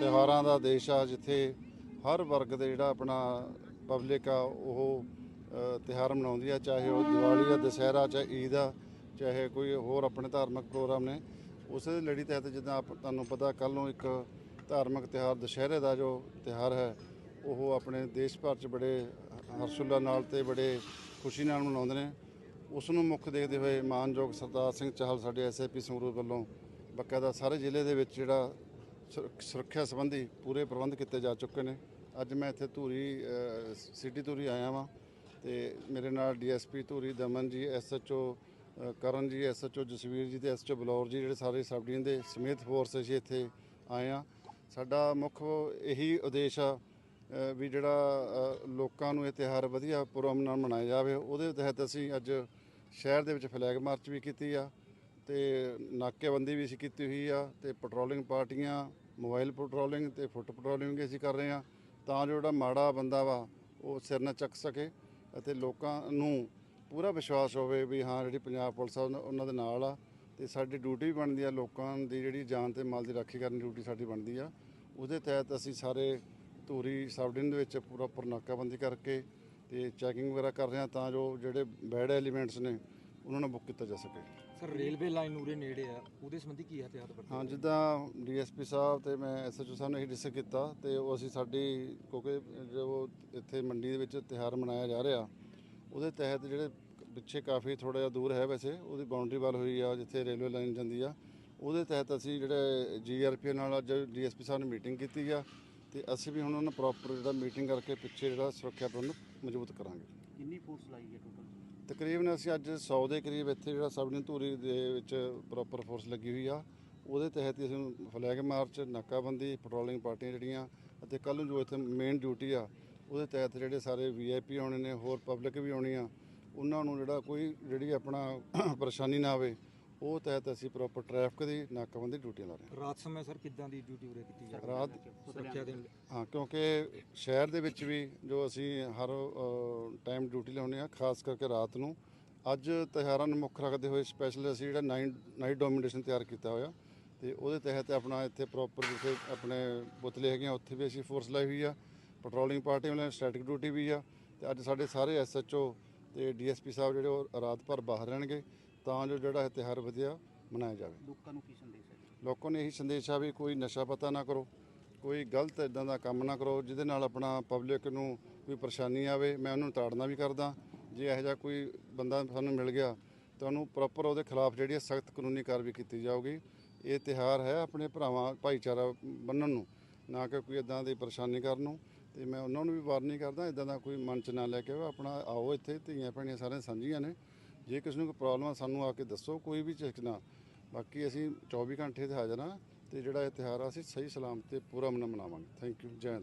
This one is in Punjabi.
ਤਿਉਹਾਰਾਂ ਦਾ ਦੇਸ਼ ਆ ਜਿੱਥੇ ਹਰ ਵਰਗ ਦੇ ਜਿਹੜਾ ਆਪਣਾ ਪਬਲਿਕ ਆ ਉਹ ਅ, ਤਿਉਹਾਰ ਮਨਾਉਂਦੀ ਆ ਚਾਹੇ ਉਹ ਦੀਵਾਲੀ ਆ ਦੁਸਹਿਰਾ ਚਾਹੇ ਈਦ ਆ ਚਾਹੇ ਕੋਈ ਹੋਰ ਆਪਣੇ ਧਾਰਮਿਕ ਪ੍ਰੋਗਰਾਮ ਨੇ। ਉਸੇ ਲੜੀ ਤਹਿਤ ਜਿੱਦਾਂ ਆਪ ਤੁਹਾਨੂੰ ਪਤਾ ਕੱਲ ਨੂੰ ਇੱਕ ਧਾਰਮਿਕ ਤਿਉਹਾਰ ਦੁਸਹਿਰੇ ਦਾ ਜੋ ਤਿਉਹਾਰ ਹੈ ਉਹ ਆਪਣੇ ਦੇਸ਼ ਭਰ 'ਚ ਬੜੇ ਹਰਸ਼ੁੱਲਾ ਨਾਲ ਤੇ ਬੜੇ ਖੁਸ਼ੀ ਨਾਲ ਮਨਾਉਂਦੇ ਨੇ। ਉਸ ਨੂੰ ਮੁੱਖ ਦੇਖਦੇ ਹੋਏ ਮਾਨਯੋਗ ਸਰਦਾਰ ਸਿੰਘ ਚਾਹਲ ਸਾਡੇ ਐਸਐਪੀ ਸੰਗਰੂਰ ਵੱਲੋਂ ਬਕਾਇਦਾ ਸਾਰੇ ਜ਼ਿਲ੍ਹੇ ਦੇ ਵਿੱਚ ਜਿਹੜਾ ਸੁਰੱਖਿਆ ਸੰਬੰਧੀ ਪੂਰੇ ਪ੍ਰਬੰਧ ਕੀਤੇ ਜਾ ਚੁੱਕੇ ਨੇ। ਅੱਜ ਮੈਂ ਇੱਥੇ ਧੂਰੀ ਸਿਟੀ ਧੂਰੀ ਆਇਆ ਵਾਂ ਤੇ ਮੇਰੇ ਨਾਲ ਡੀਐਸਪੀ ਧੂਰੀ, ਦਮਨ ਜੀ ਐਸਐਚਓ ਕਰਨ ਜੀ ਐਸਐਚਓ ਜਸਵੀਰ ਜੀ ਤੇ ਐਸਐਚਓ ਬਲੌਰ ਜੀ, ਜਿਹੜੇ ਸਾਰੇ ਸਬ ਡਿਵੀਜ਼ਨ ਦੇ ਸਮੇਤ ਫੋਰਸ ਅਸੀਂ ਇੱਥੇ ਆਏ ਆ। ਸਾਡਾ ਮੁੱਖ ਇਹੀ ਉਦੇਸ਼ ਆ ਵੀ ਜਿਹੜਾ ਲੋਕਾਂ ਨੂੰ ਇਹ ਤਿਉਹਾਰ ਵਧੀਆ ਪ੍ਰੋਗਰਾਮ ਨਾਲ ਮਨਾਇਆ ਜਾਵੇ। ਉਹਦੇ ਤਹਿਤ ਅਸੀਂ ਅੱਜ ਸ਼ਹਿਰ ਦੇ ਵਿੱਚ ਫਲੈਗ ਮਾਰਚ ਵੀ ਕੀਤੀ ਆ। ਤੇ ਨਾਕੇਬੰਦੀ ਵੀ ਅਸੀਂ ਕੀਤੀ ਹੋਈ ਆ ਤੇ ਪੈਟਰੋਲਿੰਗ ਪਾਰਟੀਆਂ ਮੋਬਾਈਲ ਪੈਟਰੋਲਿੰਗ ਤੇ ਫੁੱਟ ਪੈਟਰੋਲਿੰਗ ਵੀ ਅਸੀਂ ਕਰ ਰਹੇ ਆ। ਤਾਂ ਜੋ ਜਿਹੜਾ ਮਾੜਾ ਬੰਦਾ ਵਾ, ਉਹ ਸਿਰ ਨਾ ਚੱਕ ਸਕੇ ਅਤੇ ਲੋਕਾਂ ਨੂੰ ਪੂਰਾ ਵਿਸ਼ਵਾਸ ਹੋਵੇ ਵੀ ਹਾਂ, ਜਿਹੜੀ ਪੰਜਾਬ ਪੁਲਿਸ ਆ ਉਹਨਾਂ- ਉਹਨਾਂ ਦੇ ਨਾਲ ਆ ਤੇ ਸਾਡੀ ਡਿਊਟੀ ਵੀ ਬਣਦੀ ਆ, ਲੋਕਾਂ ਦੀ ਜਿਹੜੀ ਜਾਨ ਤੇ ਮਾਲ ਦੀ ਰਾਖੀ ਕਰਨ ਦੀ ਡਿਊਟੀ ਸਾਡੀ ਬਣਦੀ ਆ। ਉਹਦੇ ਤਹਿਤ ਅਸੀਂ ਸਾਰੇ ਧੂਰੀ ਸਬ ਡਿਵੀਜ਼ਨ ਦੇ ਵਿੱਚ ਪੂਰਾ ਉੱਪਰ ਨਾਕਾਬੰਦੀ ਕਰਕੇ ਤੇ ਚੈਕਿੰਗ ਵਗੈਰਾ ਕਰ ਰਹੇ ਹਾਂ ਤਾਂ ਜੋ ਜਿਹੜੇ ਬੈਡ ਐਲੀਮੈਂਟਸ ਨੇ, ਉਹਨਾਂ ਨੂੰ ਬੁੱਕ ਕੀਤਾ ਜਾ ਸਕੇ। ਸਰ ਰੇਲਵੇ ਲਾਈਨ ਉਰੇ ਨੇੜੇ ਆ। ਉਹਦੇ ਸੰਬੰਧੀ ਕੀ ਹਥਿਆਰ ਵਰਤੇ ਹਾਂ ਜਿੱਦਾਂ ਡੀਐਸਪੀ ਸਾਹਿਬ ਤੇ ਮੈਂ ਐਸਐਚਓ ਸਾਹਿਬ ਨੇ ਇਹ ਡਿਸਕਸ ਕੀਤਾ ਤੇ ਉਹ ਅਸੀਂ ਸਾਡੀ ਕਿਉਂਕਿ ਜੋ ਇੱਥੇ ਮੰਡੀ ਦੇ ਵਿੱਚ ਤਿਉਹਾਰ ਮਨਾਇਆ ਜਾ ਰਿਹਾ ਉਹਦੇ ਤਹਿਤ ਜਿਹੜੇ ਪਿੱਛੇ ਕਾਫੀ ਥੋੜਾ ਜਿਹਾ ਦੂਰ ਹੈ ਵੈਸੇ ਉਹਦੀ ਬਾਉਂਡਰੀ ਵਾਲ ਹੋਈ ਆ ਜਿੱਥੇ ਰੇਲਵੇ ਲਾਈਨ ਜਾਂਦੀ ਆ। ਉਹਦੇ ਤਹਿਤ ਅਸੀਂ ਜਿਹੜੇ ਜੀਆਰਪੀ ਨਾਲ ਅੱਜ ਡੀਐਸਪੀ ਸਾਹਿਬ ਨੇ ਮੀਟਿੰਗ ਕੀਤੀ ਆ ਤੇ ਅਸੀਂ ਵੀ ਹੁਣ ਉਹਨਾਂ ਨਾਲ ਪ੍ਰੋਪਰ ਜਿਹੜਾ ਮੀਟਿੰਗ ਕਰਕੇ ਪਿੱਛੇ ਜਿਹੜਾ ਸੁਰੱਖਿਆ ਪ੍ਰਬੰਧ ਮਜ਼ਬੂਤ ਕਰਾਂਗੇ। ਕਿੰਨੀ ਫੋਰਸ ਲਾਈ ਹੈ ਟੋਟਲ ਤਕਰੀਬਨ ਅਸੀਂ ਅੱਜ 100 ਦੇ ਕਰੀਬ ਇੱਥੇ ਜਿਹੜਾ ਸਬਡਿਨ ਧੂਰੀ ਦੇ ਵਿੱਚ ਪ੍ਰੋਪਰ ਫੋਰਸ ਲੱਗੀ ਹੋਈ ਆ, ਉਹਦੇ ਤਹਿਤ ਹੀ ਅਸੀਂ ਫਲੈਗ ਮਾਰਚ ਨਾਕਾਬੰਦੀ ਪੈਟਰੋਲਿੰਗ ਪਾਰਟੀਆਂ ਜਿਹੜੀਆਂ ਅਤੇ ਕੱਲ ਨੂੰ ਜੋ ਇੱਥੇ ਮੇਨ ਡਿਊਟੀ ਆ, ਉਹਦੇ ਤਹਿਤ ਜਿਹੜੇ ਸਾਰੇ ਵੀਆਈਪੀ ਆਉਣੇ ਨੇ, ਹੋਰ ਪਬਲਿਕ ਵੀ ਆਉਣੀ ਆ, ਉਹਨਾਂ ਨੂੰ ਜਿਹੜਾ ਕੋਈ ਜਿਹੜੀ ਆਪਣਾ ਪਰੇਸ਼ਾਨੀ ਨਾ ਆਵੇ ਉਹ ਤਹਿਤ ਅਸੀਂ ਪ੍ਰੋਪਰ ਟ੍ਰੈਫਿਕ ਦੀ ਨਾਕਾਬੰਦੀ ਡਿਊਟੀਆਂ ਲਾ ਰਹੇ ਹਾਂ। ਰਾਤ ਸਮੇਂ ਸਰ ਕਿੱਦਾਂ ਦੀ ਡਿਊਟੀ ਉਰੇ ਕੀਤੀ ਜਾ ਰਹੀ ਰਾਤ ਸੁਰੱਖਿਆ ਦੇ ਹਾਂ ਕਿਉਂਕਿ ਸ਼ਹਿਰ ਦੇ ਵਿੱਚ ਵੀ ਜੋ ਅਸੀਂ ਹਰ ਟਾਈਮ ਡਿਊਟੀ ਲਾਉਂਦੇ ਆ ਖਾਸ ਕਰਕੇ ਰਾਤ ਨੂੰ ਅੱਜ ਤਿਉਹਾਰਾਂ ਨੂੰ ਮੁੱਖ ਰੱਖਦੇ ਹੋਏ ਸਪੈਸ਼ਲ ਅਸੀਂ ਜਿਹੜਾ ਨਾਈਟ ਨਾਈਟ ਡੋਮੀਨੇਸ਼ਨ ਤਿਆਰ ਕੀਤਾ ਹੋਇਆ। ਤੇ ਉਹਦੇ ਤਹਿਤ ਆਪਣਾ ਇੱਥੇ ਪ੍ਰੋਪਰ ਜਿੱਥੇ ਆਪਣੇ ਪੁਤਲੇ ਹੈਗੇ ਆ ਉੱਥੇ ਵੀ ਅਸੀਂ ਫੋਰਸ ਲਾਈ ਹੋਈ ਆ। ਪੈਟਰੋਲਿੰਗ ਪਾਰਟੀ ਵਾਲਿਆਂ ਸਟੈਟਿਕ ਡਿਊਟੀ ਵੀ ਆ। ਤੇ ਅੱਜ ਸਾਡੇ ਸਾਰੇ ਐਸਐਚਓ ਤੇ ਡੀਐਸਪੀ ਸਾਹਿਬ ਜਿਹੜੇ ਉਹ ਰਾਤ ਭਰ ਬਾਹਰ ਰਹਿਣਗੇ। ਤਾਂ ਜੋ ਜਿਹੜਾ ਇਹ ਤਿਉਹਾਰ ਵਧੀਆ ਮਨਾਇਆ ਜਾਵੇ। ਲੋਕਾਂ ਨੂੰ ਕੀ ਸੰਦੇਸ਼ ਹੈ? ਲੋਕਾਂ ਨੂੰ ਇਹੀ ਸੰਦੇਸ਼ ਆ ਵੀ ਕੋਈ ਨਸ਼ਾ ਪਤਾ ਨਾ ਕਰੋ ਕੋਈ ਗਲਤ ਇਦਾਂ ਦਾ ਕੰਮ ਨਾ ਕਰੋ ਜਿਹਦੇ ਨਾਲ ਆਪਣਾ ਪਬਲਿਕ ਨੂੰ ਕੋਈ ਪਰੇਸ਼ਾਨੀ ਆਵੇ ਮੈਂ ਉਹਨੂੰ ਤਾੜਨਾ ਵੀ ਕਰਦਾ। ਜੇ ਇਹੋ ਜਿਹਾ ਕੋਈ ਬੰਦਾ ਸਾਨੂੰ ਮਿਲ ਗਿਆ ਤਾਂ ਉਹਨੂੰ ਪ੍ਰੋਪਰ ਉਹਦੇ ਖਿਲਾਫ ਜਿਹੜੀ ਹੈ ਸਖਤ ਕਾਨੂੰਨੀ ਕਾਰਵਾਈ ਕੀਤੀ ਜਾਊਗੀ। ਇਹ ਤਿਹਾਰ ਹੈ ਆਪਣੇ ਭਰਾਵਾਂ ਭਾਈਚਾਰਾ ਬੰਨਣ ਨੂੰ ਨਾ ਕਿ ਕੋਈ ਇਦਾਂ ਦੀ ਪਰੇਸ਼ਾਨੀ ਕਰਨ ਨੂੰ। ਤੇ ਮੈਂ ਉਹਨਾਂ ਨੂੰ ਵੀ ਵਾਰਨਿੰਗ ਕਰਦਾ ਇਦਾਂ ਦਾ ਕੋਈ ਮਨ ਚ ਨਾ ਲੈ ਕੇ ਆਪਣਾ ਆਓ ਇੱਥੇ ਧੀਆਂ ਭੈਣੀਆਂ ਸਾਰਿਆਂ ਸਾਂਝੀਆਂ ਨੇ। ਜੇ ਕਿਸੇ ਨੂੰ ਕੋਈ ਪ੍ਰੋਬਲਮ ਆ, ਸਾਨੂੰ ਆ ਕੇ ਦੱਸੋ, ਕੋਈ ਵੀ ਝਿਜਕਣਾ ਬਾਕੀ ਅਸੀਂ 24 ਘੰਟੇ ਤੇ ਹਾਜ਼ਰ ਹਾਂ ਤੇ ਜਿਹੜਾ ਇਹ ਤਿਉਹਾਰ ਆ, ਅਸੀਂ ਸਹੀ ਸਲਾਮਤ ਤੇ ਪੂਰਾ ਮਨ ਮਨਾਵਾਂਗੇ। ਥੈਂਕ ਯੂ ਜੈ